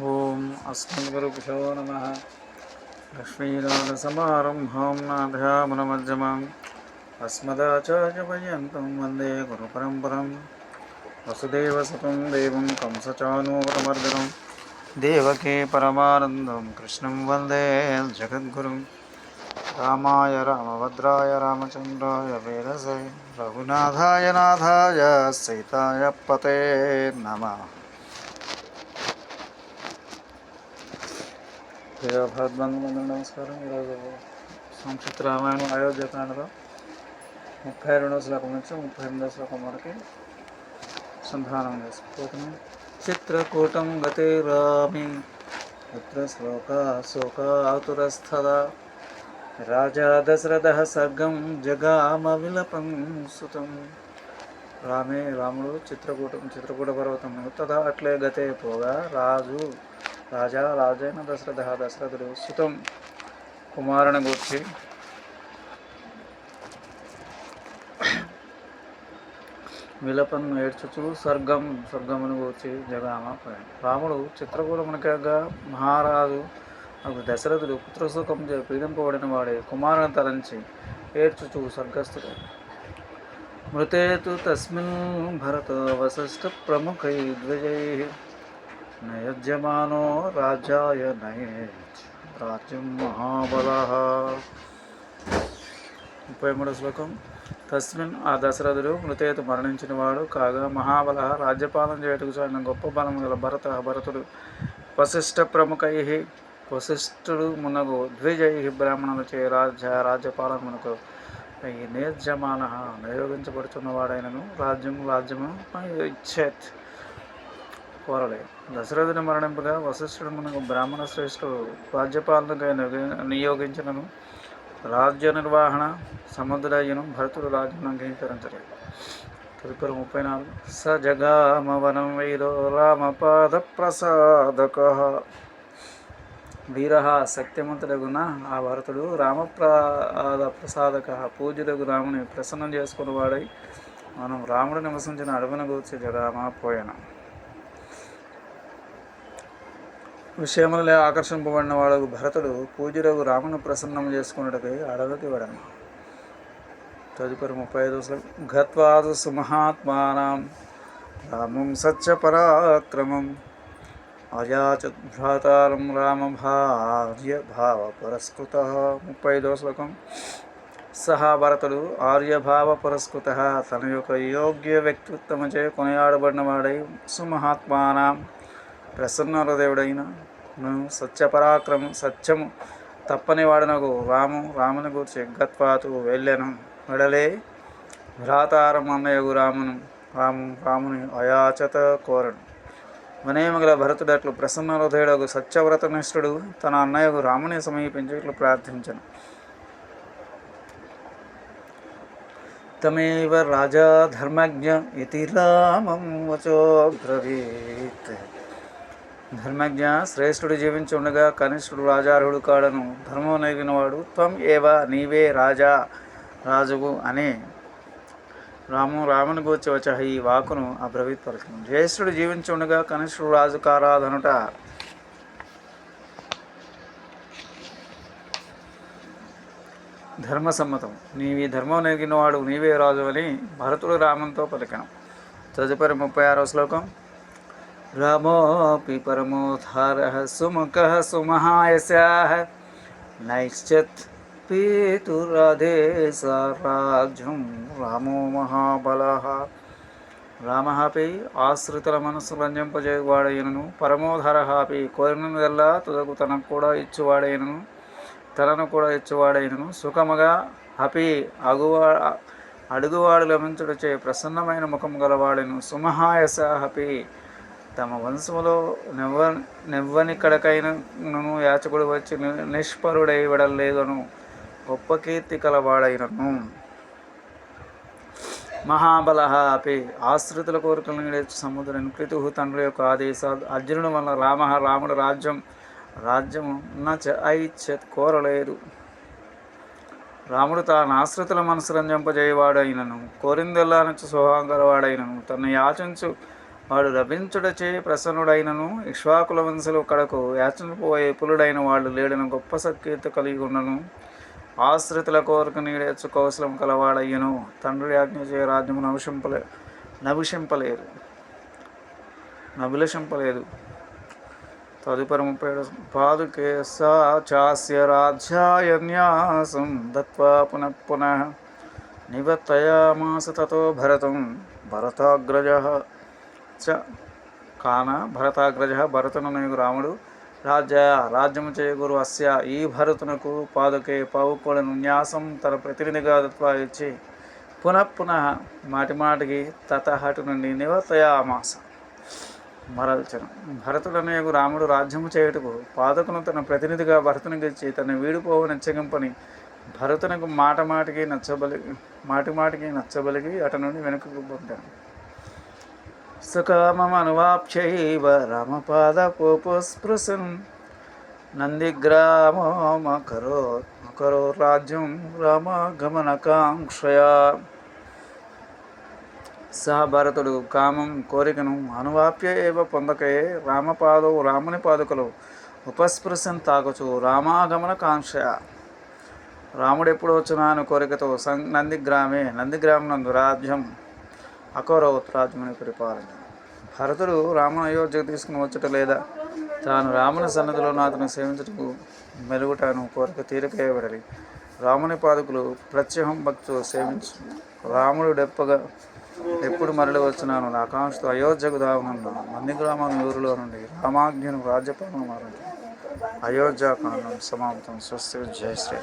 ఓం అస్మద్గురుభ్యో నమ. లక్ష్మీనాథసమారంభం నాథామనమధ్యమం అస్మదాచార్యపర్యంతం వందే గురుపరంపరం. వసుదేవసుతం దేవం కంసచానూరమర్దనం దేవకే పరమానందం కృష్ణం వందే జగద్గురుం. రామాయ రామభద్రాయ రామచంద్రాయ వీరసై. రఘునాథాయ నాథాయ సీతాయ పతే నమ. భగవద్బంధువులందరూ నమస్కారం. ఈరోజు సంక్షిప్త రామాయణం అయోధ్యకాండలో ముప్పై రెండవ శ్లోకం నుంచి ముప్పై రెండవ శ్లోకం వరకు సంధానం చేసుకుపోతున్నాం చిత్రకూటం గతే రామి పుత్ర శ్లోక శోక ఆతురస్థద రాజా దశరథ సర్గం జగామ విలపం సుతం. రామే రాముడు చిత్రకూటం చిత్రకూట పర్వతం తదా అట్లే గతే పోగా రాజు రాజా రాజైన దశరథ దశరథుడు సుతం కుమారుని గూర్చి. విలపను ఏడ్చుచు స్వర్గం స్వర్గమును గూర్చి జగామ రాముడు చిత్రకూటమునికగా మహారాజు అప్పుడు దశరథుడు పుత్రసుఖం చే పీడింపబడిన వాడే కుమారుని తలంచి ఏడ్చుచు స్వర్గస్థుడు. మృతేతు తస్మిన్ భరత వశిష్ఠ ప్రముఖై ద్విజై నయజ్యమానో రాజాయ నయేజ్ రాజ్యం మహాబల. ముప్పై మూడో శ్లోకం. తస్మిన్ ఆ దశరథుడు మృతేతు మరణించిన వాడు కాగా మహాబల రాజ్యపాలన చేయటకు సాగిన గొప్ప బలం గల భరత భరతుడు. వశిష్ఠ ప్రముఖై వశిష్ఠుడు మునగు ద్విజై బ్రాహ్మణులచే రాజ్య రాజ్యపాలన మునకు ఈ నియోగించబడుతున్నవాడైనను రాజ్యం రాజ్యము ఇచ్చేత్ కోరలే. దశరథుని మరణింపగా వశిష్ఠుడు మనకు బ్రాహ్మణ శ్రేష్ఠుడు రాజ్యపాలనకై నియోగించినను. రాజ్య నిర్వహణ సముద్రయ్యను భరతుడు రాజ్యం అంగీకరించలేదు తదుపరి ముప్పై నాలుగు స జగామవనం వైరో రామపాద ప్రసాదక వీర శక్తిమంతుడగున ఆ భరతుడు రామప్రాద ప్రసాదక పూజ్యుడగు రాముని ప్రసన్నం చేసుకుని వాడై మనం రాముడు నివసించిన అడవిని గూర్చి జగామ పోయాను. విషయములే ఆకర్షింపబడిన వాడు భరతుడు పూజ్యుడగు రామును ప్రసన్నం చేసుకున్నట్టుకై అడవికి వెడను. తదుపరి ముప్పై ఐదు గత్వాదు సుమహాత్మానం. రామం సత్యపరాక్రమం అయాచత్ భ్రాతారం రామభార్య భావ పురస్కృత. ముప్పై ఐదో శ్లోకం. సహా భరతుడు ఆర్యభావ పురస్కృత. తన యొక్క యోగ్య వ్యక్తిత్వముచే కొనియాడబడిన వాడై సుమహాత్మానం. ప్రసన్న హృదయుడైన సత్యపరాక్రమం సత్యము తప్పని వాడనకు రాము రాముని గురించి గత్వాతు వెళ్ళెను. వెడలే భ్రాతారం అన్నయ్యగు రామును రాము రాముని అయాచత కోరడు వినయమగల భరతుడట్లు ప్రసన్న హృదయుడకు సత్యవ్రతనిష్ఠుడు తన అన్నయ్యకు రాముని సమీపించేట్లు ప్రార్థించను. తమేవ రాజా ధర్మజ్ఞ ఇతి రామం వచోబ్రవీత్ ధర్మజ్ఞ శ్రేష్ఠుడు జీవించి ఉండగా కనిష్ఠుడు రాజార్హుడు కాడను ధర్మం నెగినవాడు త్వం ఏవ నీవే రాజా రాజువు అని రాము రాముని గూర్చి వచ్చ ఈ వాకును అబ్రవీత్పరచను జ్యేష్ఠుడు జీవించి ఉండగా కనిష్ఠుడు రాజు కారాధనుట ధర్మసమ్మతం. నీవి ధర్మం నెగినవాడు నీవే రాజు అని భరతుడు రామంతో పలికను. తదుపరి ముప్పై ఆరో శ్లోకం. రామోపి పరమోధార సుముఖ సుమహాయశాః నైశ్చత్ పీతురాధేశారాజ్యం రామో మహాబల రామహాపి ఆశ్రితుల మనస్సు రంజింపజేవాడైనను పరమోధరహాపి అపి కోరినదల్లా తుదకు తనకు కూడా ఇచ్చువాడైనను తనను కూడా ఇచ్చువాడైనను సుఖముగా అపి అగువా అడుగువాడు లభించుటచే ప్రసన్నమైన ముఖం గలవాడెను. సుమహాయస హపి తమ వంశములో నెవ్వ నెవ్వని కడకైనను యాచకుడు వచ్చి ని- నిష్పరుడై విడలేదను గొప్ప కీర్తి కలవాడైనను. మహాబల అపి ఆశ్రితుల కోరికలను నేర్చు సముద్రుని పితు తండ్రి యొక్క ఆదేశాలు. అర్జునుడు వల్ల రామ రాముడు రాజ్యం రాజ్యం నచ ఐచ్ఛత్ కోరలేదు రాముడు తాను ఆశ్రితుల మనసు రంజింపజేయవాడైనను కోరిందెల్లా నుంచి స్వభావం గలవాడైనను తను యాచించు వాడు లభించుటచే ప్రసన్నుడైనను ఇక్ష్వాకుల వంశలు కడకు యాచనపోయే పులుడైన వాళ్ళు లేడని గొప్ప సత్కీర్తి కలిగి ఉన్నను. ఆశ్రితుల కోరిక నీడేచ్చు కౌశలం కలవాడయ్యను. తండ్రి ఆజ్ఞ చే రాజ్యము నవిషింపలే నభిషింపలేదు. నభిలషింపలేదు. తదుపరి ముప్పై ఏడు పాదుకే సా చాస్య న్యాసం దత్వా పునః పునః నివర్తయామాస తతో భరతం భరతాగ్రజ చ కాన భరతాగ్రజ భరతునకు రాముడు రాజ్య రాజ్యము చేయగురు అస్య ఈ భరతునకు పాదుకే పావుకోలను న్యాసం తన ప్రతినిధిగా దత్వా ఇచ్చి పునః పునః తతహటు నుండి నివర్తయామాస. మరల్చను. భరతుడనేగు రాముడు రాజ్యము చేయుటకు పాదకును తన ప్రతినిధిగా భరతునికి ఇచ్చి తన వీడిపోవ నచ్చగింపని భరతునకు మాట మాటికి నచ్చబలి మాటిమాటికి నచ్చబలిగి అటు నుండి వెనుకకు పొందాను. సుఖమనువాప్యైవ రామపాద నందిగ్రామో మకరో మకరో రాజ్యం రామగమనకాంక్షయా సహ భరతుడు కామం కోరికను అనువాప్య ఏవ పొందకే రామపాదవు రాముని పాదుకలు ఉపస్పృశం తాకుచు రామాగమన కాంక్ష రాముడు ఎప్పుడు వచ్చినా అని కోరికతో సం నందిగ్రామే నందిగ్రామనందు రాజ్యం అకౌరవత్ రాజ్యముని పరిపాలన. భరతుడు రామును అయోధ్యకు తీసుకుని వచ్చట లేదా తాను రాముని సన్నిధిలో అతను సేవించటకు మెరుగుటాను కోరిక తీరికేయబడలి. రాముని పాదుకులు ప్రత్యహం భక్తులు సేవించు. రాముడు డెప్పగా ఎప్పుడు మరలి వచ్చినాను. నా ఆకాంక్షతో అయోధ్యకు దావనున్న నందిగ్రామం ఊరిలో నుండి రామాజ్ఞను రాజ్యపాలన మారండి అయోధ్యాకాండం సమాప్తం. స్వస్తి. జయ శ్రీ